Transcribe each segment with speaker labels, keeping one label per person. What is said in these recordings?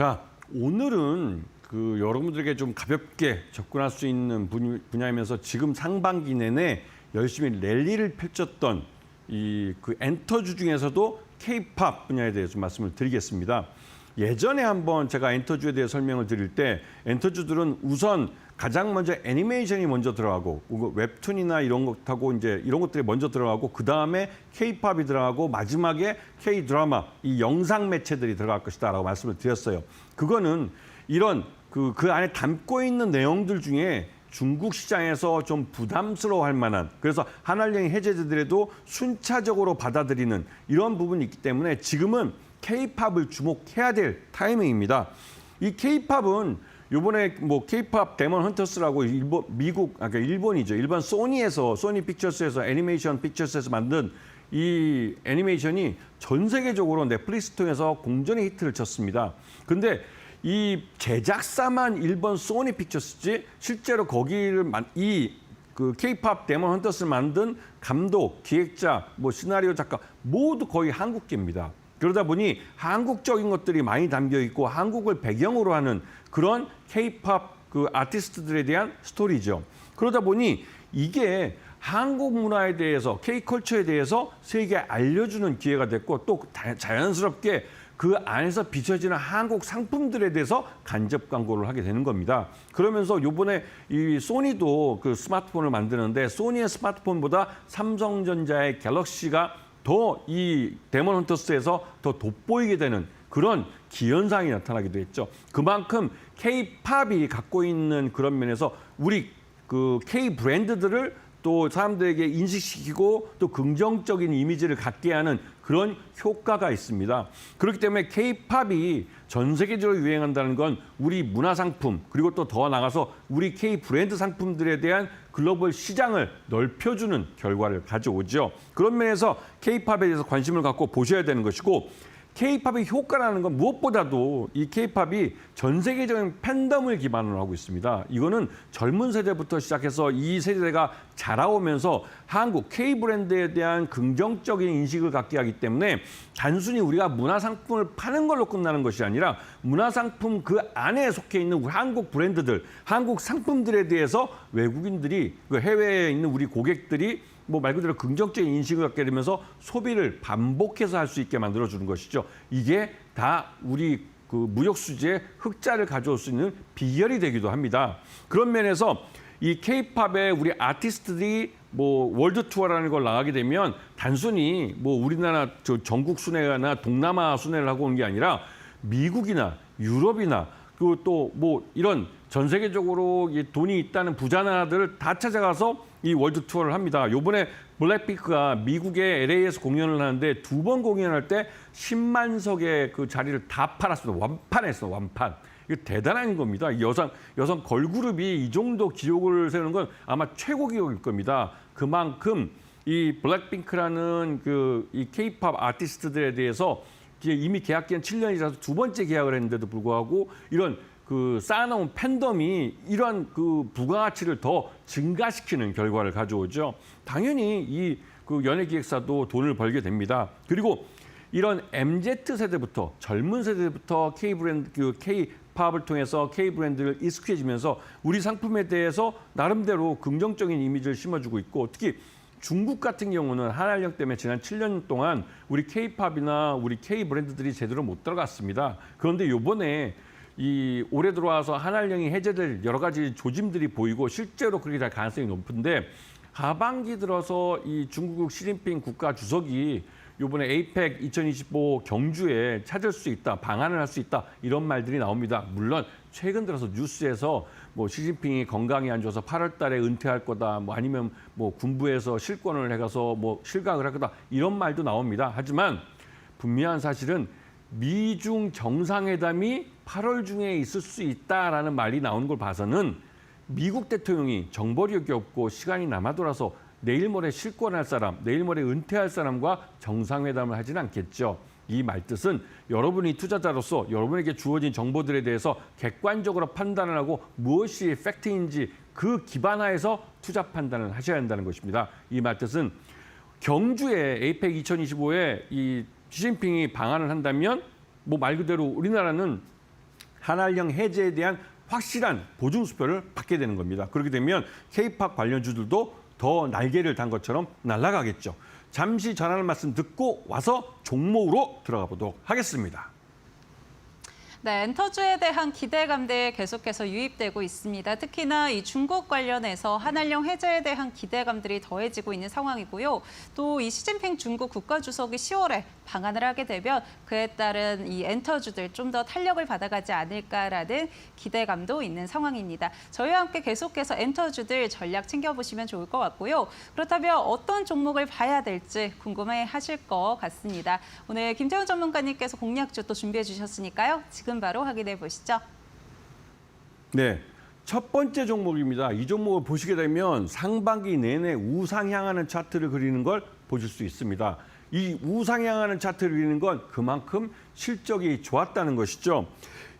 Speaker 1: 자, 오늘은 그 여러분들에게 좀 가볍게 접근할 수 있는 분- 분야이면서 지금 상반기 내내 열심히 랠리를 펼쳤던 이 그 엔터주 중에서도 K-팝 분야에 대해서 좀 말씀을 드리겠습니다. 예전에 한번 제가 엔터주에 대해 설명을 드릴 때 엔터주들은 우선 가장 먼저 애니메이션이 먼저 들어가고 웹툰이나 이런 것하고 이제 이런 것들이 먼저 들어가고 그 다음에 K-팝이 들어가고 마지막에 K 드라마 이 영상 매체들이 들어갈 것이다라고 말씀을 드렸어요. 그거는 이런 그, 그 안에 담고 있는 내용들 중에 중국 시장에서 좀 부담스러워할 만한 그래서 한알령이 해제되더라도 순차적으로 받아들이는 이런 부분이 있기 때문에 지금은 K-팝을 주목해야 될 타이밍입니다. 이 K-팝은 요번에 뭐 K-팝 데몬 헌터스라고 일본 미국 아까 그러니까 일본이죠. 일본 소니에서 소니 픽처스에서 애니메이션 픽처스에서 만든 이 애니메이션이 전 세계적으로 넷플릭스 통해서 공전의 히트를 쳤습니다. 근데 이 제작사만 일본 소니 픽처스지 실제로 거기를 이그 K-팝 데몬 헌터스를 만든 감독, 기획자, 뭐 시나리오 작가 모두 거의 한국계입니다. 그러다 보니 한국적인 것들이 많이 담겨 있고 한국을 배경으로 하는 그런 K-팝 그 아티스트들에 대한 스토리죠. 그러다 보니 이게 한국 문화에 대해서 K-컬처에 대해서 세계에 알려주는 기회가 됐고 또 다- 자연스럽게 그 안에서 비춰지는 한국 상품들에 대해서 간접 광고를 하게 되는 겁니다. 그러면서 요번에 이 소니도 그 스마트폰을 만드는데 소니의 스마트폰보다 삼성전자의 갤럭시가 더 이 데몬 헌터스에서 더 돋보이게 되는 그런 기현상이 나타나기도 했죠. 그만큼 K-팝이 갖고 있는 그런 면에서 우리 그 K 브랜드들을 또 사람들에게 인식시키고 또 긍정적인 이미지를 갖게 하는 그런 효과가 있습니다. 그렇기 때문에 K-팝이 전 세계적으로 유행한다는 건 우리 문화 상품 그리고 또 더 나가서 우리 K 브랜드 상품들에 대한 글로벌 시장을 넓혀주는 결과를 가져오죠. 그런 면에서 K-팝에 대해서 관심을 갖고 보셔야 되는 것이고 K-팝의 효과라는 건 무엇보다도 이 K-팝이 전 세계적인 팬덤을 기반으로 하고 있습니다. 이거는 젊은 세대부터 시작해서 이 세대가 자라오면서 한국 K 브랜드에 대한 긍정적인 인식을 갖게 하기 때문에 단순히 우리가 문화 상품을 파는 걸로 끝나는 것이 아니라 문화 상품 그 안에 속해 있는 한국 브랜드들, 한국 상품들에 대해서 외국인들이 그 해외에 있는 우리 고객들이 뭐말 그대로 긍정적인 인식을 갖게 되면서 소비를 반복해서 할 수 있게 만들어 주는 것이죠. 이게 다 우리 그 무역 수지의 흑자를 가져올 수 있는 비결이 되기도 합니다. 그런 면에서 이 케이팝의 우리 아티스트들이 뭐 월드 투어라는 걸 나가게 되면 단순히 뭐 우리나라 저 전국 순회나 동남아 순회를 하고 온 게 아니라 미국이나 유럽이나 그리고 또 뭐 이런 전 세계적으로 이 돈이 있다는 부자 나라들을 다 찾아가서 이 월드 투어를 합니다. 요번에 블랙핑크가 미국의 LA에서 공연을 하는데 두 번 공연할 때 10만 석의 그 자리를 다 팔았습니다. 완판했어, 완판. 대단한 겁니다. 이 여성 여성 걸그룹이 이 정도 기록을 세우는 건 아마 최고 기록일 겁니다. 그만큼 이 블랙핑크라는 그 이 케이팝 아티스트들에 대해서 이미 계약 기간 7년이라서 두 번째 계약을 했는데도 불구하고 이런 그 쌓아놓은 팬덤이 이러한 그 부가가치를 더 증가시키는 결과를 가져오죠. 당연히 이 그 연예기획사도 돈을 벌게 됩니다. 그리고 이런 MZ 세대부터 젊은 세대부터 K 브랜드 그 K 팝을 통해서 K 브랜드를 익숙해지면서 우리 상품에 대해서 나름대로 긍정적인 이미지를 심어주고 있고 특히 중국 같은 경우는 한알령 때문에 지난 7년 동안 우리 K-팝이나 우리 K 브랜드들이 제대로 못 들어갔습니다. 그런데 요번에 이 올해 들어와서 한알령이 해제될 여러 가지 조짐들이 보이고 실제로 그렇게 될 가능성이 높은데 하반기 들어서 이 중국 시진핑 국가 주석이 요번에 에이펙 2025 경주에 찾을 수 있다, 방한을 할 수 있다 이런 말들이 나옵니다. 물론 최근 들어서 뉴스에서 뭐 시진핑이 건강이 안 좋아서 8월 달에 은퇴할 거다, 뭐 아니면 뭐 군부에서 실권을 해가서 뭐 실각을 할 거다 이런 말도 나옵니다. 하지만 분명한 사실은 미중 정상회담이 8월 중에 있을 수 있다라는 말이 나오는 걸 봐서는 미국 대통령이 정보력이 없고 시간이 남아 돌아서 내일 모레 실권할 사람, 내일 모레 은퇴할 사람과 정상회담을 하지는 않겠죠. 이 말뜻은 여러분이 투자자로서 여러분에게 주어진 정보들에 대해서 객관적으로 판단을 하고 무엇이 팩트인지 그 기반하에서 투자 판단을 하셔야 한다는 것입니다. 이 말뜻은 경주에 에이펙 2025에 이 시진핑이 방한을 한다면 뭐 말 그대로 우리나라는 한알령 해제에 대한 확실한 보증 수표를 받게 되는 겁니다. 그렇게 되면 K-팝 관련주들도 더 날개를 단 것처럼 날아가겠죠. 잠시 전하는 말씀 듣고 와서 종목으로 들어가 보도록 하겠습니다.
Speaker 2: 네, 엔터주에 대한 기대감들 계속해서 유입되고 있습니다. 특히나 이 중국 관련해서 한알령 해제에 대한 기대감들이 더해지고 있는 상황이고요. 또 이 시진핑 중국 국가주석이 10월에 방한을 하게 되면 그에 따른 이 엔터주들 좀 더 탄력을 받아가지 않을까라는 기대감도 있는 상황입니다. 저희와 함께 계속해서 엔터주들 전략 챙겨보시면 좋을 것 같고요. 그렇다면 어떤 종목을 봐야 될지 궁금해 하실 것 같습니다. 오늘 김태훈 전문가님께서 공략주 또 준비해 주셨으니까요. 지금 바로 확인해 보시죠.
Speaker 1: 네. 첫 번째 종목입니다. 이 종목을 보시게 되면 상반기 내내 우상향하는 차트를 그리는 걸 보실 수 있습니다. 이 우상향하는 차트를 그리는 건 그만큼 실적이 좋았다는 것이죠.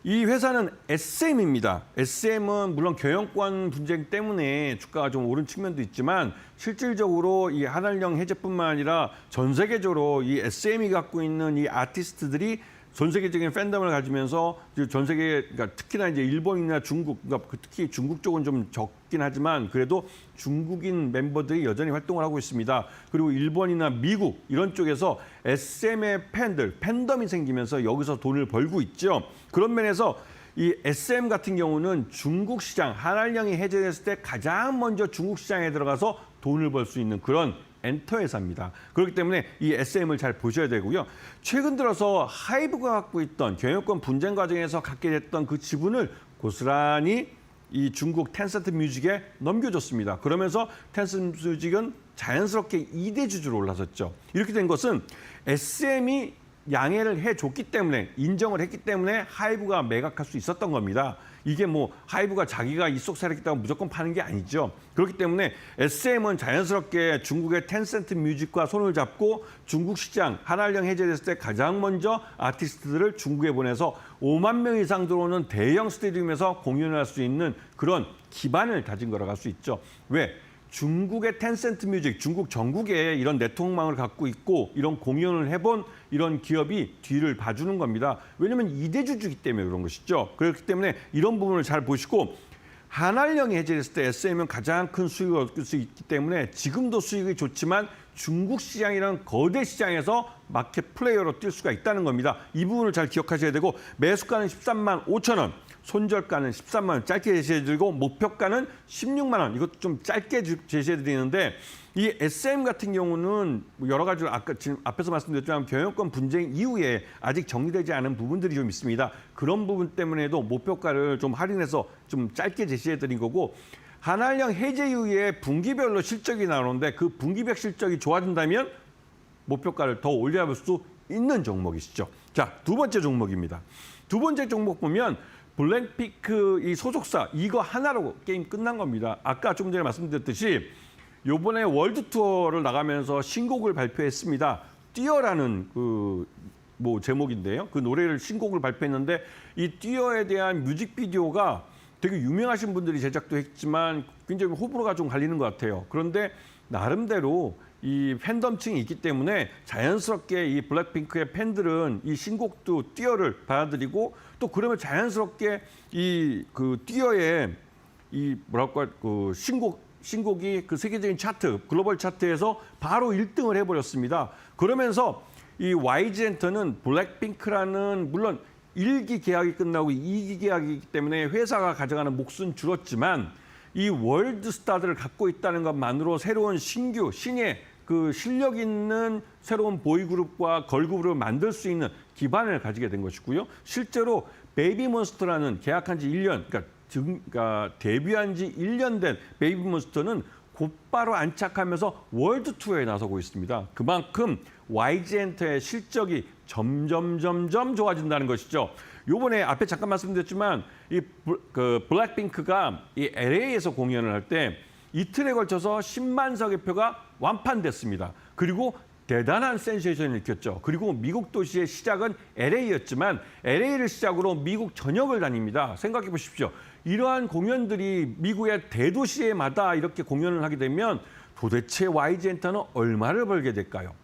Speaker 1: 이 회사는 SM입니다. SM은 물론 경영권 분쟁 때문에 주가가 좀 오른 측면도 있지만 실질적으로 이 한알령 해제뿐만 아니라 전 세계적으로 이 SM이 갖고 있는 이 아티스트들이 전 세계적인 팬덤을 가지면서 전 세계 그러니까 특히나 이제 일본이나 중국 그러니까 그 특히 중국 쪽은 좀 적긴 하지만 그래도 중국인 멤버들이 여전히 활동을 하고 있습니다. 그리고 일본이나 미국 이런 쪽에서 SM의 팬들 팬덤이 생기면서 여기서 돈을 벌고 있죠. 그런 면에서 이 SM 같은 경우는 중국 시장 한알령이 해제됐을 때 가장 먼저 중국 시장에 들어가서 돈을 벌 수 있는 그런 엔터 회사입니다. 그렇기 때문에 이 SM을 잘 보셔야 되고요. 최근 들어서 하이브가 갖고 있던 경영권 분쟁 과정에서 갖게 됐던 그 지분을 고스란히 이 중국 텐센트 뮤직에 넘겨줬습니다. 그러면서 텐센트 뮤직은 자연스럽게 2대 주주로 올라섰죠. 이렇게 된 것은 SM이 양해를 해줬기 때문에 인정을 했기 때문에 하이브가 매각할 수 있었던 겁니다. 이게 뭐 하이브가 자기가 이속 세력이다고 무조건 파는 게 아니죠. 그렇기 때문에 SM은 자연스럽게 중국의 텐센트 뮤직과 손을 잡고 중국 시장 한알령 해제됐을 때 가장 먼저 아티스트들을 중국에 보내서 5만 명 이상 들어오는 대형 스테디움에서 공연을 할 수 있는 그런 기반을 다진 거라고 할 수 있죠. 왜? 중국의 텐센트 뮤직, 중국 전국에 이런 네트워크망을 갖고 있고 이런 공연을 해본 이런 기업이 뒤를 봐주는 겁니다. 왜냐하면 이대주주기 때문에 그런 것이죠. 그렇기 때문에 이런 부분을 잘 보시고 한알령이 해제됐을 때 SM은 가장 큰 수익을 얻을 수 있기 때문에 지금도 수익이 좋지만 중국 시장이라는 거대 시장에서 마켓 플레이어로 뛸 수가 있다는 겁니다. 이 부분을 잘 기억하셔야 되고 매수가는 13만 5천 원, 손절가는 13만 원 짧게 제시해드리고 목표가는 16만 원 이것도 좀 짧게 주- 제시해드리는데 이 SM 같은 경우는 뭐 여러 가지로 아까 지금 앞에서 말씀드렸지만 경영권 분쟁 이후에 아직 정리되지 않은 부분들이 좀 있습니다. 그런 부분 때문에도 목표가를 좀 할인해서 좀 짧게 제시해드린 거고 한알령 해제 이후에 분기별로 실적이 나오는데 그 분기별 실적이 좋아진다면 목표가를 더 올려볼 수 있는 종목이시죠. 자, 두 번째 종목입니다. 두 번째 종목 보면 블랙피크 이 소속사 이거 하나로 게임 끝난 겁니다. 아까 좀 전에 말씀드렸듯이 요번에 월드 투어를 나가면서 신곡을 발표했습니다. 뛰어라는 그 뭐 제목인데요. 그 노래를 신곡을 발표했는데 이 뛰어에 대한 뮤직비디오가 되게 유명하신 분들이 제작도 했지만 굉장히 호불호가 좀 갈리는 것 같아요. 그런데 나름대로 이 팬덤층이 있기 때문에 자연스럽게 이 블랙핑크의 팬들은 이 신곡도 뛰어를 받아들이고 또 그러면 자연스럽게 이 그 뛰어의 이 뭐랄까 그 신곡 신곡이 그 세계적인 차트 글로벌 차트에서 바로 1등을 해버렸습니다. 그러면서 이 YG 엔터는 블랙핑크라는 물론 1기 계약이 끝나고 2기 계약이기 때문에 회사가 가져가는 몫은 줄었지만 이 월드 스타들을 갖고 있다는 것만으로 새로운 신규 신의 그 실력 있는 새로운 보이그룹과 걸그룹을 만들 수 있는 기반을 가지게 된 것이고요. 실제로 베이비몬스터라는 계약한 지 1년, 그러니까, 등, 그러니까 데뷔한 지 1년 된 베이비몬스터는 곧바로 안착하면서 월드 투어에 나서고 있습니다. 그만큼 YG 엔터의 실적이 점점 점점 좋아진다는 것이죠. 요번에 앞에 잠깐 말씀드렸지만 이 블- 그 블랙핑크가 이 LA에서 공연을 할때 이틀에 걸쳐서 10만 석의 표가 완판됐습니다. 그리고 대단한 센세이션을 일으켰죠. 그리고 미국 도시의 시작은 LA였지만 LA를 시작으로 미국 전역을 다닙니다. 생각해 보십시오. 이러한 공연들이 미국의 대도시에마다 이렇게 공연을 하게 되면 도대체 YG 엔터는 얼마를 벌게 될까요?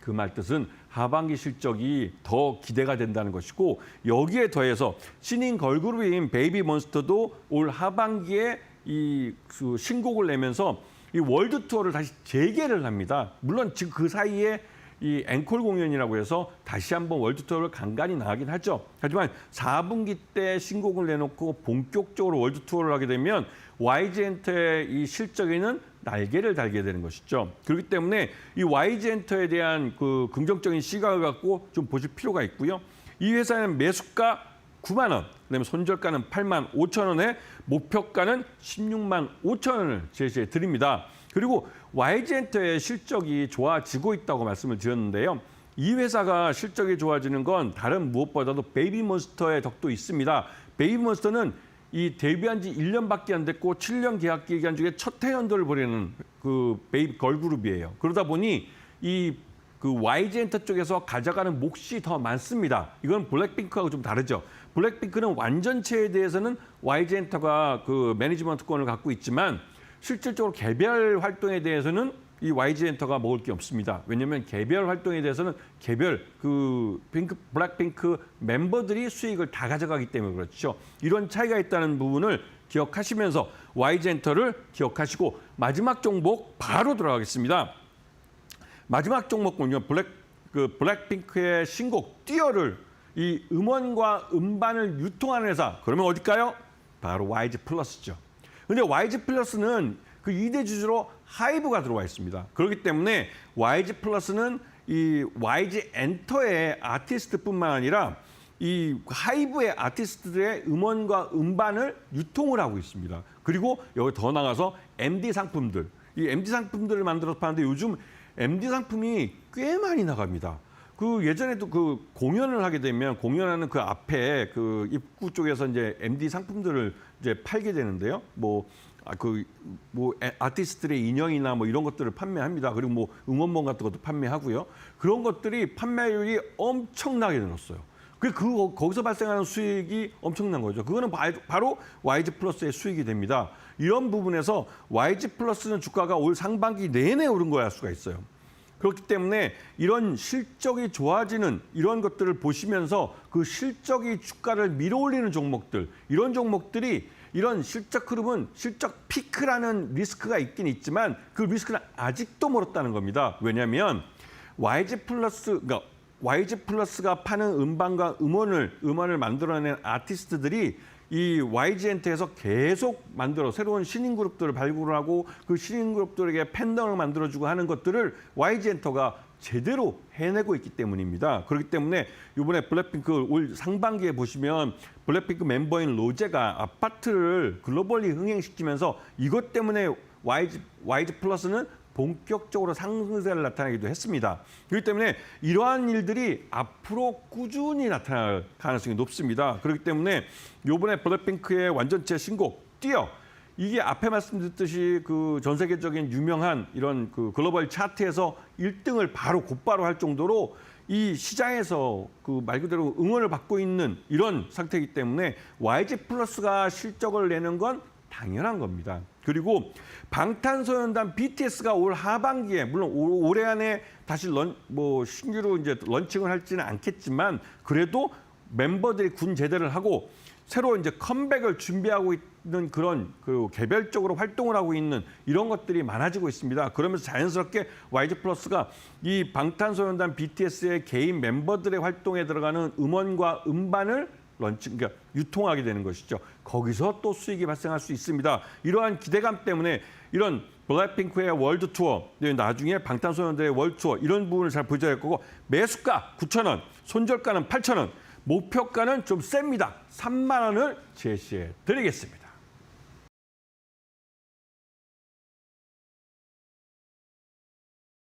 Speaker 1: 그 말 뜻은 하반기 실적이 더 기대가 된다는 것이고 여기에 더해서 신인 걸그룹인 베이비 몬스터도 올 하반기에 이 그 신곡을 내면서 이 월드 투어를 다시 재개를 합니다. 물론 지금 그 사이에 이 앵콜 공연이라고 해서 다시 한번 월드 투어를 간간히 나가긴 하죠. 하지만 4분기 때 신곡을 내놓고 본격적으로 월드 투어를 하게 되면 YG 엔터의 이 실적에는 날개를 달게 되는 것이죠. 그렇기 때문에 이 YG 엔터에 대한 그 긍정적인 시각을 갖고 좀 보실 필요가 있고요. 이 회사는 매수가 9만 원, 그다음에 손절가는 8만 5천 원에 목표가는 16만 5천 원을 제시해 드립니다. 그리고 YG엔터의 실적이 좋아지고 있다고 말씀을 드렸는데요. 이 회사가 실적이 좋아지는 건 다른 무엇보다도 베이비몬스터의 덕도 있습니다. 베이비몬스터는 이 데뷔한 지 1년밖에 안 됐고 7년 계약 기간 중에 첫 해연도를 벌이는 그 베이비 걸그룹이에요. 그러다 보니 이 그 YG 엔터 쪽에서 가져가는 몫이 더 많습니다. 이건 블랙핑크하고 좀 다르죠. 블랙핑크는 완전체에 대해서는 YG 엔터가 그 매니지먼트권을 갖고 있지만 실질적으로 개별 활동에 대해서는 이 YG 엔터가 먹을 게 없습니다. 왜냐하면 개별 활동에 대해서는 개별 그 핑크 블랙핑크 멤버들이 수익을 다 가져가기 때문에 그렇죠. 이런 차이가 있다는 부분을 기억하시면서 YG 엔터를 기억하시고 마지막 종목 바로 들어가겠습니다. 마지막 종목은요 블랙 그 블랙핑크의 신곡 띄어를 이 음원과 음반을 유통하는 회사 그러면 어딜까요? 바로 YG 플러스죠. 근데 YG 플러스는 그 2대 주주로 하이브가 들어와 있습니다. 그렇기 때문에 YG 플러스는 이 YG 엔터의 아티스트뿐만 아니라 이 하이브의 아티스트들의 음원과 음반을 유통을 하고 있습니다. 그리고 여기 더 나가서 MD 상품들, 이 MD 상품들을 만들어서 파는데 요즘 MD 상품이 꽤 많이 나갑니다. 그 예전에도 그 공연을 하게 되면 공연하는 그 앞에 그 입구 쪽에서 이제 MD 상품들을 이제 팔게 되는데요. 뭐 아, 그, 뭐, 에- 아티스트들의 인형이나 뭐 이런 것들을 판매합니다. 그리고 뭐 응원봉 같은 것도 판매하고요. 그런 것들이 판매율이 엄청나게 늘었어요. 그, 그, 거기서 발생하는 수익이 엄청난 거죠. 그거는 바- 바로 YG 플러스의 수익이 됩니다. 이런 부분에서 YG 플러스는 주가가 올 상반기 내내 오른 거야 할 수가 있어요. 그렇기 때문에 이런 실적이 좋아지는 이런 것들을 보시면서 그 실적이 주가를 밀어올리는 종목들 이런 종목들이 이런 실적 흐름은 실적 피크라는 리스크가 있긴 있지만 그 리스크는 아직도 멀었다는 겁니다. 왜냐하면 YG 플러스 그러니까 YG 플러스가 파는 음반과 음원을 음원을 만들어낸 아티스트들이 이 YG엔트에서 계속 만들어 새로운 신인 그룹들을 발굴하고 그 신인 그룹들에게 팬덤을 만들어주고 하는 것들을 YG엔터가 제대로 해내고 있기 때문입니다. 그렇기 때문에 이번에 블랙핑크 올 상반기에 보시면 블랙핑크 멤버인 로제가 아파트를 글로벌리 흥행시키면서 이것 때문에 YG, YG 플러스는 본격적으로 상승세를 나타내기도 했습니다. 그렇기 때문에 이러한 일들이 앞으로 꾸준히 나타날 가능성이 높습니다. 그렇기 때문에 이번에 블랙핑크의 완전체 신곡 뛰어 이게 앞에 말씀드렸듯이 그 전 세계적인 유명한 이런 그 글로벌 차트에서 1등을 바로 곧바로 할 정도로 이 시장에서 그 말 그대로 응원을 받고 있는 이런 상태이기 때문에 YG 플러스가 실적을 내는 건 당연한 겁니다. 그리고 방탄소년단 BTS가 올 하반기에 물론 올- 올해 안에 다시 런, 뭐 신규로 이제 런칭을 할지는 않겠지만 그래도 멤버들이 군 제대를 하고 새로 이제 컴백을 준비하고 있는 그런 그 개별적으로 활동을 하고 있는 이런 것들이 많아지고 있습니다. 그러면서 자연스럽게 YG 플러스가 이 방탄소년단 BTS의 개인 멤버들의 활동에 들어가는 음원과 음반을 런칭, 그러니까 유통하게 되는 것이죠. 거기서 또 수익이 발생할 수 있습니다. 이러한 기대감 때문에 이런 블랙핑크의 월드 투어, 네, 나중에 방탄소년단의 월드 투어 이런 부분을 잘 보셔야 할 거고 매수가 9천 원, 손절가는 8천 원, 목표가는 좀 셉니다. 3만 원을 제시해 드리겠습니다.